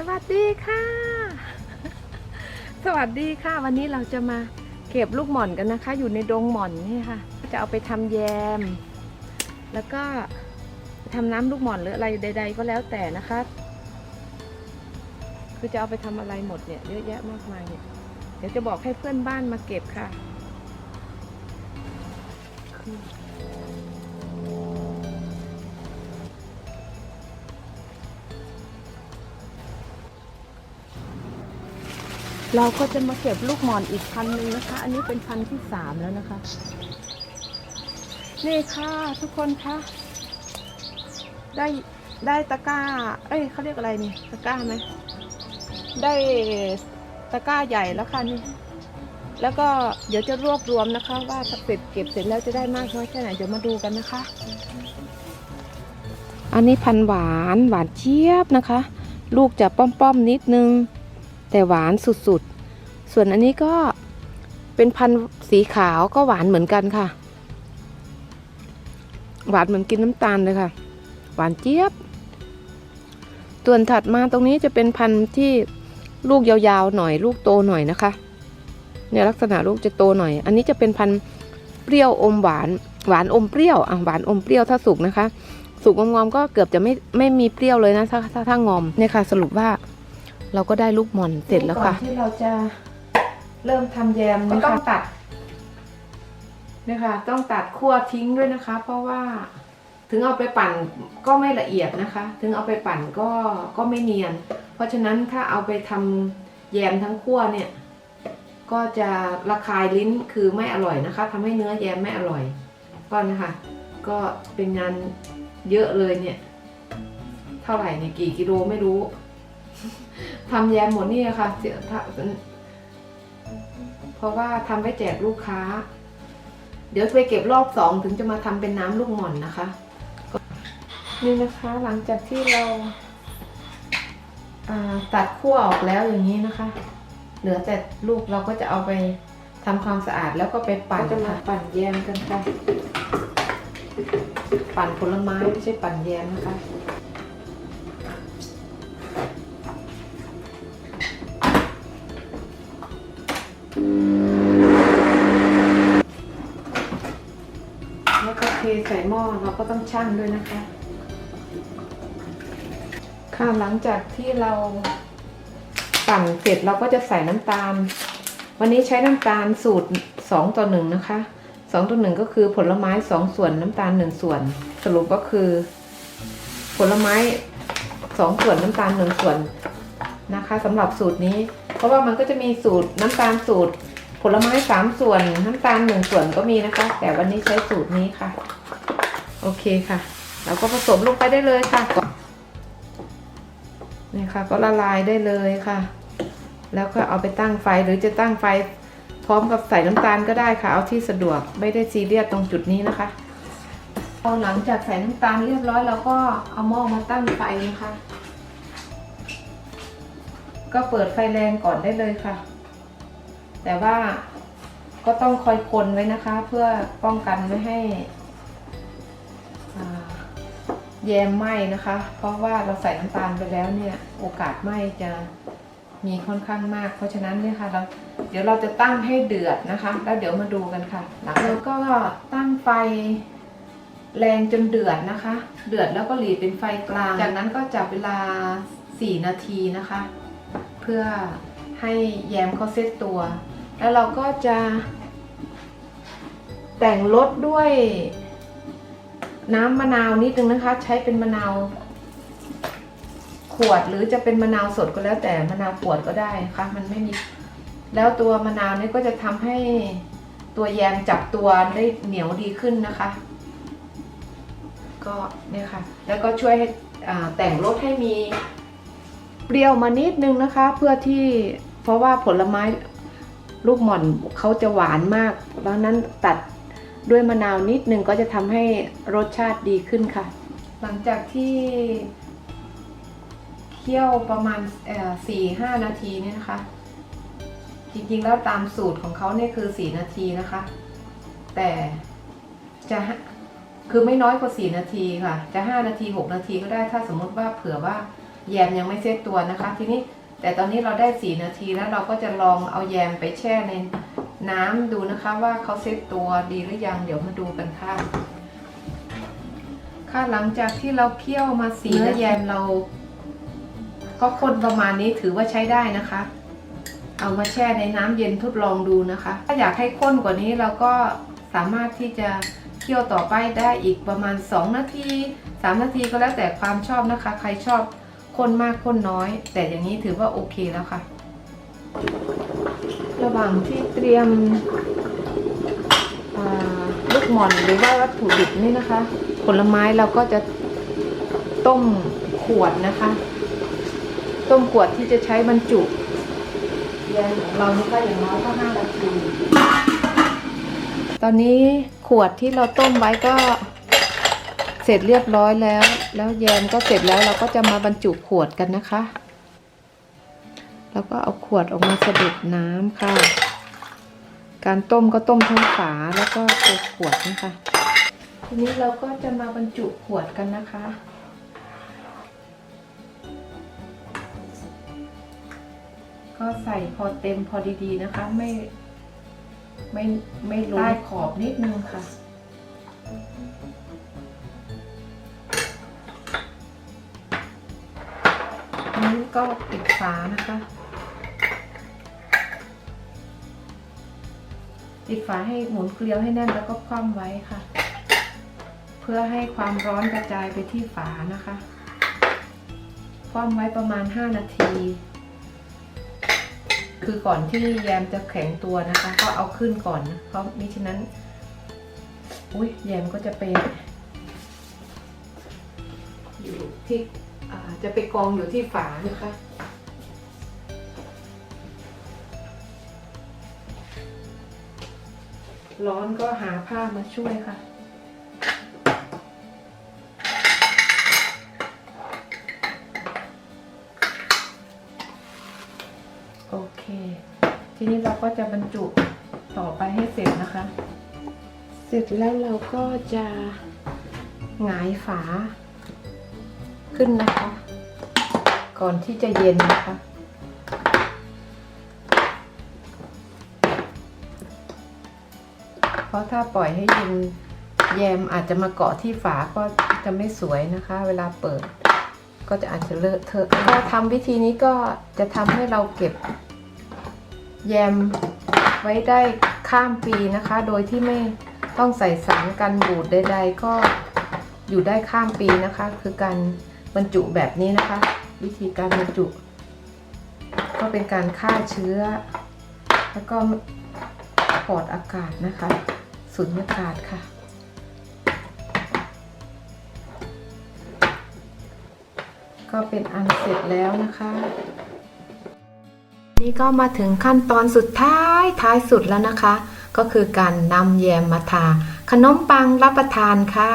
สวัสดีค่ะ สวัสดีค่ะ วันนี้เราจะมาเก็บลูกหม่อนกันนะคะ อยู่ในดงหม่อนนี่ค่ะ จะเอาไปทำแยม แล้วก็ทำน้ำลูกหม่อนหรืออะไรใด ๆ ก็แล้วแต่นะคะ คือจะเอาไปทำอะไรหมดเนี่ยเยอะแยะมากมายเนี่ย เดี๋ยวจะบอกให้เพื่อนบ้านมาเก็บค่ะ เราก็จะมาเก็บลูกหมอนอีกพันหนึ่งนะคะ อันนี้เป็นพันที่สามแล้วนะคะ นี่ค่ะทุกคนคะได้ได้ตะกร้า เอ้ยเขาเรียกอะไรนี่ ตะกร้าไหม ได้ตะกร้าใหญ่แล้วค่ะนี่แล้วก็เดี๋ยวจะรวบรวมนะคะ ว่าเสร็จเก็บเสร็จแล้วจะได้มากน้อยแค่ไหนเดี๋ยวมาดูกันนะคะ อันนี้พันหวานหวานเจี๊ยบนะคะ ลูกจะป้อมๆนิดนึง แต่หวานสุดๆ ส่วนอันนี้ก็เป็นพันธุ์สีขาวก็หวานเหมือนกันค่ะ หวานเหมือนกินน้ำตาลเลยค่ะ หวานเจี๊ยบ ส่วนถัดมาตรงนี้จะเป็นพันธุ์ที่ลูกยาวๆหน่อยลูกโตหน่อยนะคะเนี่ยลักษณะลูกจะโตหน่อย อันนี้จะเป็นพันธุ์เปรี้ยวอมหวาน หวานอมเปรี้ยวอะหวานอมเปรี้ยวถ้าสุกนะคะ สุกงอมๆก็เกือบจะไม่ไม่มีเปรี้ยวเลยนะถ้าถ้าถ้างอมเนี่ยค่ะสรุปว่า เราก็ได้ลูกหม่อนเสร็จแล้วค่ะที่เราจะเริ่มทำแยมนี่ต้องตัดเนี่ยค่ะต้องตัดขั้วทิ้งด้วยนะคะ เพราะว่าถึงเอาไปปั่นก็ไม่ละเอียดนะคะ ถึงเอาไปปั่นก็ก็ไม่เนียน เพราะฉะนั้นถ้าเอาไปทำแยมทั้งขั้วเนี่ย ก็จะระคายลิ้นคือไม่อร่อยนะคะทำให้เนื้อแยมไม่อร่อย ก็นะคะ ก็เป็นงานเยอะเลยเนี่ย เท่าไหร่เนี่ยกี่กิโลไม่รู้ ทำแยมหมดนี่ค่ะเสียถ้าเพราะว่าทำไว้แจกลูกค้า เดี๋ยวไปเก็บรอบสองถึงจะมาทำเป็นน้ำลูกหม่อนนะคะก็นี่นะคะหลังจากที่เราอ่าตัดขั้วออกแล้วอย่างนี้นะคะ เหลือแต่ลูกเราก็จะเอาไปทำความสะอาดแล้วก็ไปปั่นจะมาปั่นแยมกันค่ะ ปั่นผลไม้ไม่ใช่ปั่นแยมนะคะ ก็ต้องชั่งด้วยนะคะ ค่ะหลังจากที่เราปั่นเสร็จเราก็จะใส่น้ำตาล วันนี้ใช้น้ำตาลสูตรสองต่อหนึ่งนะคะสองต่อหนึ่งก็คือผลไม้สองส่วนน้ำตาลหนึ่งส่วน สรุปก็คือ ผลไม้สองส่วนน้ำตาลหนึ่งส่วนนะคะสำหรับสูตรนี้ เพราะว่ามันก็จะมีสูตรน้ำตาลสูตร ผลไม้สามส่วนน้ำตาลหนึ่งส่วนก็มีนะคะ แต่วันนี้ใช้สูตรนี้ค่ะ โอเคค่ะ เราก็ผสมลงไปได้เลยค่ะนี่ค่ะ ก็ละลายได้เลยค่ะ แล้วก็เอาไปตั้งไฟหรือจะตั้งไฟพร้อมกับใส่น้ำตาลก็ได้ค่ะ เอาที่สะดวกไม่ได้ซีเรียสตรงจุดนี้นะคะพอหลังจากใส่น้ำตาลเรียบร้อยเราก็เอาหม้อมาตั้งไฟนะคะ ก็เปิดไฟแรงก่อนได้เลยค่ะ แต่ว่าก็ต้องคอยคนไว้นะคะ เพื่อป้องกันไม่ให้ แยมไหม้นะคะ เพราะว่าเราใส่น้ำตาลไปแล้วเนี่ย โอกาสไหม้จะมีค่อนข้างมาก เพราะฉะนั้นเนี่ยค่ะเราเดี๋ยวเราจะตั้งให้เดือดนะคะ แล้วเดี๋ยวมาดูกันค่ะหลังแล้วก็ตั้งไฟแรงจนเดือดนะคะ เดือดแล้วก็หลีดเป็นไฟกลาง จากนั้นก็จับเวลา 4 นาทีนะคะ เพื่อให้แยมเขาเซตตัว แล้วเราก็จะแต่งรสด้วย น้ำมะนาวนิดนึงนะคะ ใช้เป็นมะนาวขวดหรือจะเป็นมะนาวสดก็แล้วแต่มะนาวขวดก็ได้นะคะมันไม่มี แล้วตัวมะนาวนี่ก็จะทำให้ตัวแยมจับตัวได้เหนียวดีขึ้นนะคะ ก็เนี่ยค่ะ แล้วก็ช่วยให้แต่งรสให้มีเปรี้ยวมานิดนึงนะคะ เพื่อที่เพราะว่าผลไม้ลูกหม่อนเขาจะหวานมากดังนั้นตัด ด้วยมะนาวนิดนึงก็จะทำให้รสชาติดีขึ้นค่ะ หลังจากที่เคี่ยวประมาณสี่ห้านาทีเนี่ยนะคะ จริงๆแล้วตามสูตรของเขาเนี่ยคือสี่นาทีนะคะ แต่จะคือไม่น้อยกว่าสี่นาทีค่ะ จะห้านาทีหกนาทีก็ได้ถ้าสมมติว่าเผื่อว่าแยมยังไม่เซตตัวนะคะ ทีนี้แต่ตอนนี้เราได้4นาทีแล้วเราก็จะลองเอาแยมไปแช่ใน น้ำดูนะคะว่าเขาเซตตัวดีหรือยัง เดี๋ยวมาดูกันค่ะ ค่ะหลังจากที่เราเคี่ยวมาสีเนื้อแยมเรา ก็คนประมาณนี้ถือว่าใช้ได้นะคะ เอามาแช่ในน้ำเย็นทดลองดูนะคะ ถ้าอยากให้ข้นกว่านี้เราก็สามารถที่จะเคี่ยวต่อไปได้อีกประมาณ 2 นาที 3 นาทีก็แล้วแต่ความชอบนะคะ ใครชอบข้นมากข้นน้อย แต่อย่างนี้ถือว่าโอเคแล้วค่ะ ระหว่างที่เตรียมลูกหม่อนหรือว่าวัตถุดิบนี่นะคะ ผลไม้เราก็จะต้มขวดนะคะ ต้มขวดที่จะใช้บรรจุแยมของเรานี่ก็อย่างน้อยก็ห้านาทีตอนนี้ขวดที่เราต้มไว้ก็เสร็จเรียบร้อยแล้ว แล้วแยมก็เสร็จแล้วเราก็จะมาบรรจุขวดกันนะคะ แล้วก็เอาขวดออกมาสะดุดน้ำค่ะ การต้มก็ต้มทั้งฝาแล้วก็ตัวขวดนะคะ ทีนี้เราก็จะมาบรรจุขวดกันนะคะก็ใส่พอเต็มพอดีๆนะคะ ไม่ ไม่ไม่ล้นใต้ขอบนิดนึงค่ะ นี้ก็ปิดฝานะคะ ปิดฝาให้หมุนเกลียวให้แน่นแล้วก็คว่ำไว้ค่ะ เพื่อให้ความร้อนกระจายไปที่ฝานะคะคว่ำไว้ประมาณ 5 นาที คือก่อนที่แยมจะแข็งตัวนะคะ ก็เอาขึ้นก่อน เพราะมิฉะนั้น อุ้ยแยมก็จะไปอยู่ที่จะไปกองอยู่ที่ฝานะคะ ร้อนก็หาผ้ามาช่วยค่ะ โอเค ทีนี้เราก็จะบรรจุต่อไปให้เสร็จนะคะ เสร็จแล้วเราก็จะหงายฝาขึ้นนะคะ ก่อนที่จะเย็นนะคะ เพราะถ้าปล่อยให้ย็นแยมอาจจะมาเกาะที่ฝาก็จะไม่สวยนะคะ เวลาเปิด ก็จะอาจจะเลอะเทอะถ้าทำวิธีนี้ก็จะทำให้เราเก็บ แยมไว้ได้ข้ามปีนะคะ โดยที่ไม่ต้องใส่สารกันบูดใดๆ ก็อยู่ได้ข้ามปีนะคะ คือการบรรจุแบบนี้นะคะ วิธีการบรรจุ ก็เป็นการฆ่าเชื้อ แล้วก็ปลอดอากาศนะคะ สุญญากาศค่ะ ก็เป็นอันเสร็จแล้วนะคะ นี่ก็มาถึงขั้นตอนสุดท้ายท้ายสุดแล้วนะคะ ก็คือการนำแยมมาทา ขนมปังรับประทานค่ะ